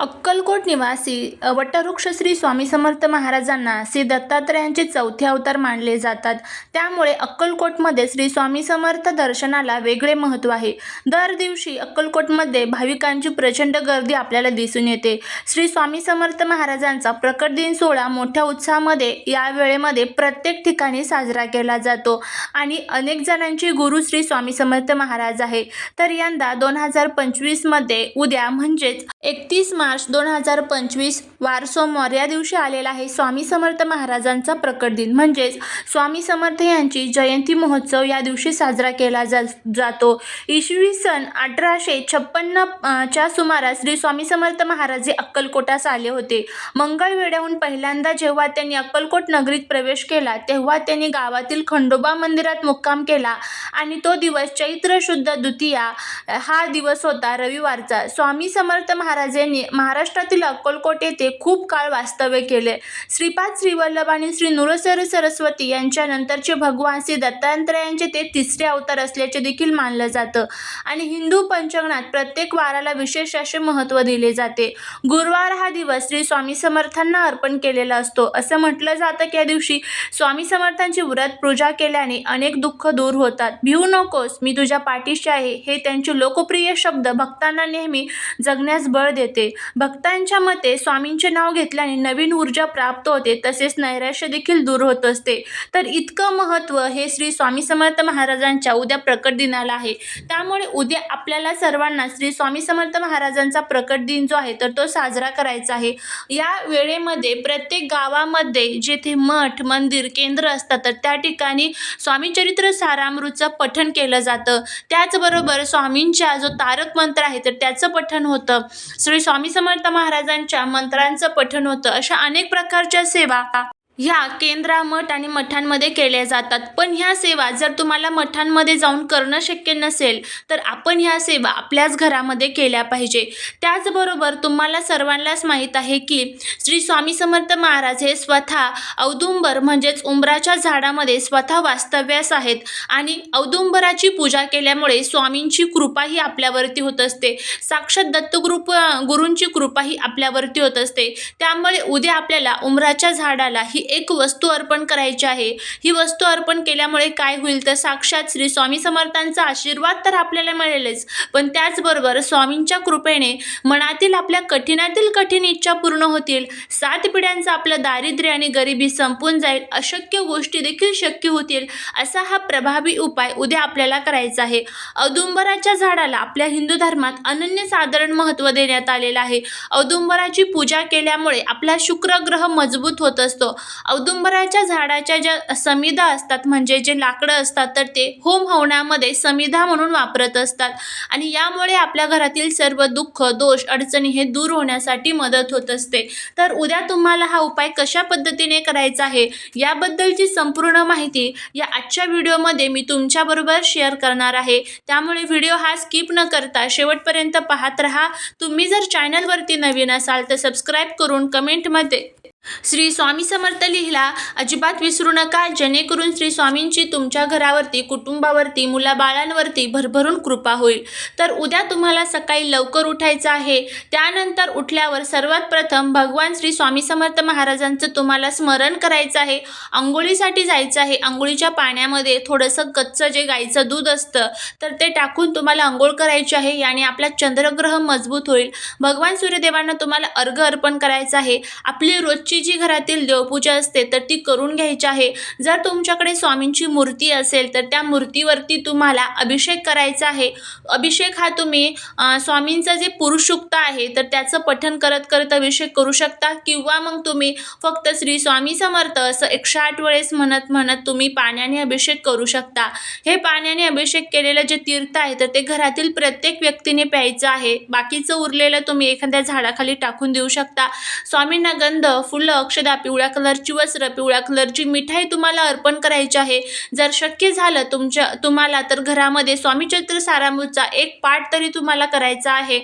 अक्कलकोट निवासी वटवृक्ष श्री स्वामी समर्थ महाराजांना श्री दत्तात्रयांचे चौथे अवतार मानले जातात. त्यामुळे अक्कलकोटमध्ये श्री स्वामी समर्थ दर्शनाला वेगळे महत्त्व आहे. दर दिवशी अक्कलकोटमध्ये भाविकांची प्रचंड गर्दी आपल्याला दिसून येते. श्री स्वामी समर्थ महाराजांचा प्रकट दिन सोहळा मोठ्या उत्साहामध्ये या वेळेमध्ये प्रत्येक ठिकाणी साजरा केला जातो आणि अनेक जणांची गुरु श्री स्वामी समर्थ महाराज आहे. तर यंदा दोन हजार पंचवीसमध्ये उद्या म्हणजेच एकतीस मार्च दोन हजार पंचवीस वार सोमवार या दिवशी आलेला आहे. स्वामी समर्थ महाराजांचा प्रकट दिन. म्हणजेच स्वामी समर्थ यांची जयंती महोत्सव या दिवशी साजरा केला जा जातो. इसवी सन अठराशे छप्पन्न च्या सुमारास श्री स्वामी समर्थ महाराज हे अक्कलकोटास आले होते. मंगळवेढ्याहून पहिल्यांदा जेव्हा त्यांनी अक्कलकोट नगरीत प्रवेश केला तेव्हा त्यांनी गावातील खंडोबा मंदिरात मुक्काम केला आणि तो दिवस चैत्र शुद्ध द्वितीया हा दिवस होता रविवारचा. स्वामी समर्थ महाराज यांनी महाराष्ट्रातील अक्कलकोट येथे खूप काळ वास्तव्य केले. श्रीपाद श्रीवल्लभ आणि श्री नृसर सरस्वती यांच्यानंतरचे भगवान श्री दत्तात्रयांचे ते तिसरे अवतार असल्याचे देखील मानलं जातं. आणि हिंदू पंचांगणात प्रत्येक वाराला विशेष असे महत्त्व दिले जाते. गुरुवार हा दिवस श्री स्वामी समर्थांना अर्पण केलेला असतो. असं म्हटलं जातं की या दिवशी स्वामी समर्थांची व्रत पूजा केल्याने अनेक दुःख दूर होतात. भिवू नकोस मी तुझ्या पाठीशी आहे हे त्यांचे लोकप्रिय शब्द भक्तांना नेहमी जगण्यास बळ देते. भक्तांच्या मते स्वामींचे नाव घेतल्याने नवीन ऊर्जा प्राप्त होते तसेच नैराश्य देखील दूर होत असते. तर इतकं महत्त्व हे श्री स्वामी समर्थ महाराजांच्या उद्या प्रकट दिनाला आहे. त्यामुळे उद्या आपल्याला सर्वांना श्री स्वामी समर्थ महाराजांचा प्रकट दिन जो आहे तर तो साजरा करायचा आहे. या वेळेमध्ये प्रत्येक गावामध्ये जेथे मठ मंदिर केंद्र असतात तर त्या ठिकाणी स्वामीचरित्र सारामृतचं पठण केलं जातं. त्याचबरोबर स्वामींच्या जो तारक मंत्र आहे तर त्याचं पठण होतं. श्री स्वामी समर्थ महाराजांच्या मंत्रांचं पठण होतं. अशा अनेक प्रकारच्या सेवा ह्या केंद्रा मठ आणि मठांमध्ये केल्या जातात. पण ह्या सेवा जर तुम्हाला मठांमध्ये जाऊन करणं शक्य नसेल तर आपण ह्या सेवा आपल्याच घरामध्ये केल्या पाहिजे. त्याचबरोबर तुम्हाला सर्वांनाच माहीत आहे की श्री स्वामी समर्थ महाराज हे स्वतः औदुंबर म्हणजेच उंबराच्या झाडामध्ये स्वतः वास्तव्यास आहेत. आणि औदुंबराची पूजा केल्यामुळे स्वामींची कृपाही आपल्यावरती होत असते. साक्षात दत्तगुरुप गुरूंची कृपाही आपल्यावरती होत असते. त्यामुळे उद्या आपल्याला उंबराच्या झाडाला ही एक वस्तू अर्पण करायची आहे. ही वस्तू अर्पण केल्यामुळे काय होईल? तर साक्षात श्री स्वामी समर्थांचा आशीर्वाद तर आपल्याला मिळेलच. पण त्याचबरोबर स्वामींच्या कृपेने मनातील आपल्या कठीणातील कठीण इच्छा पूर्ण होतील. सात पिढ्यांचं आपलं दारिद्र्य आणि गरिबी संपून जाईल. अशक्य गोष्टी देखील शक्य होतील. असा हा प्रभावी उपाय उद्या आपल्याला करायचा आहे. औदुंबराच्या झाडाला आपल्या हिंदू धर्मात अनन्यसाधारण महत्त्व देण्यात आलेलं आहे. औदुंबराची पूजा केल्यामुळे आपला शुक्र ग्रह मजबूत होत असतो. औदुंबराच्या झाडाच्या ज्या समिधा असतात म्हणजे जे लाकडं असतात तर ते होम हवनामध्ये समिधा म्हणून वापरत असतात. आणि यामुळे आपल्या घरातील सर्व दुःख दोष अडचणी हे दूर होण्यासाठी मदत होत असते. तर उद्या तुम्हाला हा उपाय कशा पद्धतीने करायचा आहे याबद्दलची संपूर्ण माहिती या आजच्या व्हिडिओमध्ये मी तुमच्याबरोबर शेअर करणार आहे. त्यामुळे व्हिडिओ हा स्किप न करता शेवटपर्यंत पाहत राहा. तुम्ही जर चॅनलवरती नवीन असाल तर सबस्क्राईब करून कमेंटमध्ये श्री स्वामी समर्थ लिहिला अजिबात विसरू नका जेणेकरून श्री स्वामींची तुमच्या घरावरती कुटुंबावरती मुलाबाळांवरती भरभरून कृपा होईल. तर उद्या तुम्हाला सकाळी लवकर उठायचं आहे. त्यानंतर उठल्यावर सर्वात प्रथम भगवान श्री स्वामी समर्थ महाराजांचं तुम्हाला स्मरण करायचं आहे. आंघोळीसाठी जायचं आहे. आंघोळीच्या पाण्यामध्ये थोडंसं कच्चं जे गाईचं दूध असतं तर ते टाकून तुम्हाला आंघोळ करायची आहे. याने आपला चंद्रग्रह मजबूत होईल. भगवान सूर्यदेवांना तुम्हाला अर्घ अर्पण करायचं आहे. आपली रोजची जी घरातील देवपूजा असते तर ती करून घ्यायची आहे. जर तुमच्याकडे स्वामींची मूर्ती असेल तर त्या मूर्तीवरती तुम्हाला अभिषेक करायचा आहे. अभिषेक हा तुम्ही स्वामींचा स्वामींचं जे पुरुषुक्त आहे तर त्याचं पठण करत करत अभिषेक करू शकता. किंवा मग तुम्ही फक्त श्री स्वामी समर्थ असं एकशे आठ वेळेस म्हणत म्हणत तुम्ही पाण्याने अभिषेक करू शकता. हे पाण्याने अभिषेक केलेलं जे तीर्थ आहे तर ते घरातील प्रत्येक व्यक्तीने प्यायचं आहे. बाकीचं उरलेलं तुम्ही एखाद्या झाडाखाली टाकून देऊ शकता. स्वामींना गंध फुल फुलं अक्षदा पिवळ्या कलरची वस्त्र पिवळ्या कलरची मिठाई तुम्हाला अर्पण करायची आहे. जर शक्य झालं तुमच्या तुम्हाला तर घरामध्ये स्वामी चरित्र सारामृतचा एक पाठ तरी तुम्हाला करायचा आहे.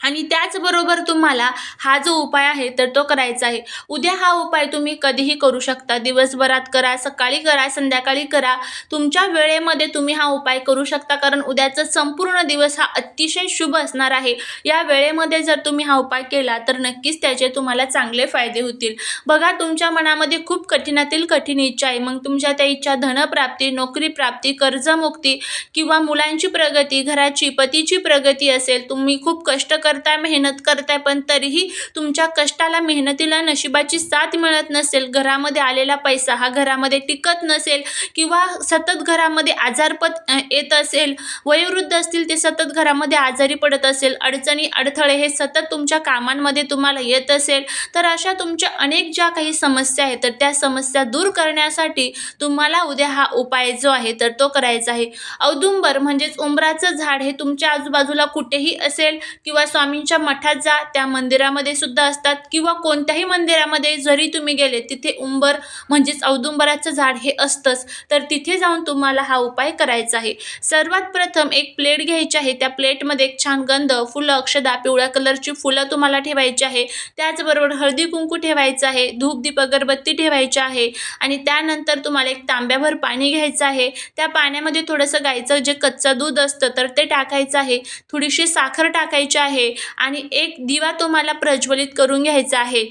आणि त्याचबरोबर तुम्हाला हा जो उपाय आहे तर तो करायचा आहे. उद्या हा उपाय तुम्ही कधीही करू शकता. दिवसभरात करा सकाळी करा संध्याकाळी करा. तुमच्या वेळेमध्ये तुम्ही हा उपाय करू शकता कारण उद्याचा संपूर्ण दिवस हा अतिशय शुभ असणार आहे. या वेळेमध्ये जर तुम्ही हा उपाय केला तर नक्कीच त्याचे तुम्हाला चांगले फायदे होतील. बघा तुमच्या मनामध्ये खूप कठीणातील कठीण इच्छा आहे. मग तुमच्या त्या इच्छा धनप्राप्ती नोकरी प्राप्ती कर्जमुक्ती किंवा मुलांची प्रगती घराची पतीची प्रगती असेल तुम्ही खूप कष्ट करताय मेहनत करताय पण तरीही तुमच्या कष्टाला मेहनतीला नशिबाची साथ मिळत नसेल. घरामध्ये आलेला पैसा हा घरामध्ये टिकत नसेल किंवा सतत घरामध्ये आजारपत येत असेल वयोवृद्ध असतील ते सतत घरामध्ये आजारी पडत असेल अडचणी अडथळे हे सतत तुमच्या कामांमध्ये तुम्हाला येत असेल तर अशा तुमच्या अनेक ज्या काही समस्या आहेत तर त्या समस्या दूर करण्यासाठी तुम्हाला उद्या हा उपाय जो आहे तर तो करायचा आहे. औदुंबर म्हणजेच उंबराचं झाड हे तुमच्या आजूबाजूला कुठेही असेल किंवा स्वामींच्या मठात जा त्या मंदिरामध्ये सुद्धा असतात. किंवा कोणत्याही मंदिरामध्ये जरी तुम्ही गेले तिथे उंबर म्हणजेच औदुंबराचं झाड हे असतंच. तर तिथे जाऊन तुम्हाला हा उपाय करायचा आहे. सर्वात प्रथम एक प्लेट घ्यायची आहे. त्या प्लेटमध्ये एक छान गंध फुलं अक्षदा पिवळ्या कलरची फुलं तुम्हाला ठेवायची आहे. त्याचबरोबर हळदी कुंकू ठेवायचं आहे. धूप दीप अगरबत्ती ठेवायची आहे. आणि त्यानंतर तुम्हाला एक तांब्याभर पाणी घ्यायचं आहे. त्या पाण्यामध्ये थोडंसं गाईचं जे कच्चं दूध असतं तर ते टाकायचं आहे. थोडीशी साखर टाकायची आहे. आणि एक दिवा तुम्हाला प्रज्वलित करून घ्यायचा आहे.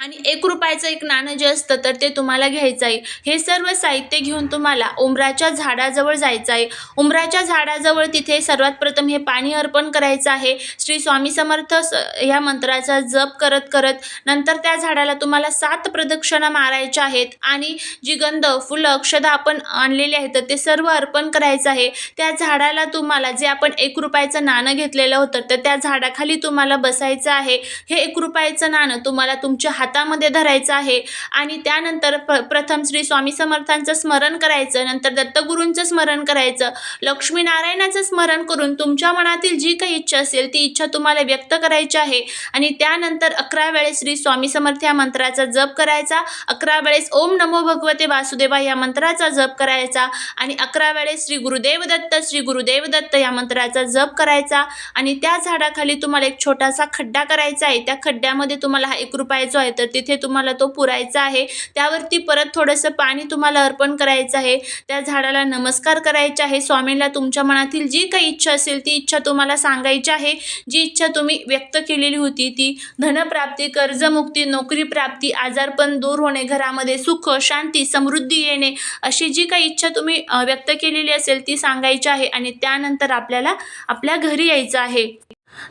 आणि एक रुपयाचं एक नाणं जे असतं तर ते तुम्हाला घ्यायचं आहे. हे सर्व साहित्य घेऊन तुम्हाला उंबराच्या झाडाजवळ जायचं आहे. उंबराच्या झाडाजवळ तिथे सर्वात प्रथम हे पाणी अर्पण करायचं आहे. श्री स्वामी समर्थ स ह्या मंत्राचा जप करत करत नंतर त्या झाडाला तुम्हाला सात प्रदक्षिणा मारायच्या आहेत आणि जी गंध फुलं अक्षदा आपण आणलेली आहेत तर ते सर्व अर्पण करायचं आहे. त्या झाडाला तुम्हाला जे आपण एक रुपयाचं नाणं घेतलेलं होतं तर त्या झाडाखाली तुम्हाला बसायचं आहे. हे एक रुपयाचं नाणं तुम्हाला तुमच्या हातामध्ये धरायचं आहे. आणि त्यानंतर प प्रथम श्री स्वामी समर्थांचं स्मरण करायचं नंतर दत्तगुरूंचं स्मरण करायचं लक्ष्मीनारायणाचं स्मरण करून तुमच्या मनातील जी काही इच्छा असेल ती इच्छा तुम्हाला व्यक्त करायची आहे. आणि त्यानंतर अकरा वेळेस श्री स्वामी समर्थ या मंत्राचा जप करायचा. अकरा वेळेस ओम नमो भगवते वासुदेवा या मंत्राचा जप करायचा. आणि अकरा वेळेस श्री गुरुदेव दत्त श्री गुरुदेव दत्त या मंत्राचा जप करायचा. आणि त्या झाडाखाली तुम्हाला एक छोटासा खड्डा करायचा आहे. त्या खड्ड्यामध्ये तुम्हाला हा एक रुपया जो आहे तर तिथे तुम्हाला तो पुरायचा आहे. त्यावरती परत थोडंसं पाणी तुम्हाला अर्पण करायचं आहे. त्या झाडाला नमस्कार करायचे आहे. स्वामींना तुमच्या मनातील जी काही इच्छा असेल ती इच्छा तुम्हाला सांगायची आहे. जी इच्छा तुम्ही व्यक्त केलेली होती ती धनप्राप्ती कर्जमुक्ती नोकरी प्राप्ती आजारपण दूर होणे घरामध्ये सुख शांती समृद्धी येणे अशी जी काही इच्छा तुम्ही व्यक्त केलेली असेल ती सांगायची आहे. आणि त्यानंतर आपल्याला आपल्या घरी यायचं आहे.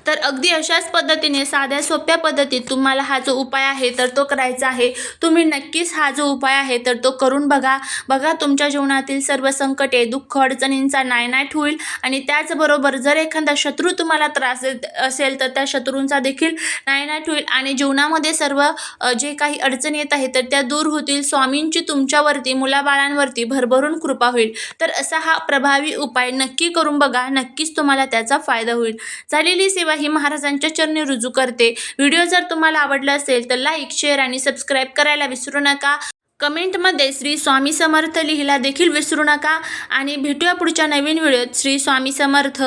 तर अगदी अशाच पद्धतीने साध्या सोप्या पद्धतीत तुम्हाला हा जो उपाय आहे तर तो करायचा आहे. तुम्ही नक्कीच हा जो उपाय आहे तर तो करून बघा. बघा तुमच्या जीवनातील सर्व संकटे दुःख अडचणींचा नायनाट होईल आणि त्याचबरोबर जर एखादा शत्रू तुम्हाला त्रास देत असेल तर त्या शत्रूंचा देखील नायनाट होईल आणि जीवनामध्ये सर्व जे काही अडचणी येत आहेत तर त्या दूर होतील. स्वामींची तुमच्यावरती मुलाबाळांवरती भरभरून कृपा होईल. तर असा हा प्रभावी उपाय नक्की करून बघा. नक्कीच तुम्हाला त्याचा फायदा होईल. झालेली सेवा ही महाराजांच्या चरणी रुजू करते. व्हिडिओ जर तुम्हाला आवडला असेल तर लाईक शेअर आणि सबस्क्राईब करायला विसरू नका. कमेंटमध्ये श्री स्वामी समर्थ लिहिला देखील विसरू नका. आणि भेटूया पुढच्या नवीन व्हिडिओत. श्री स्वामी समर्थ.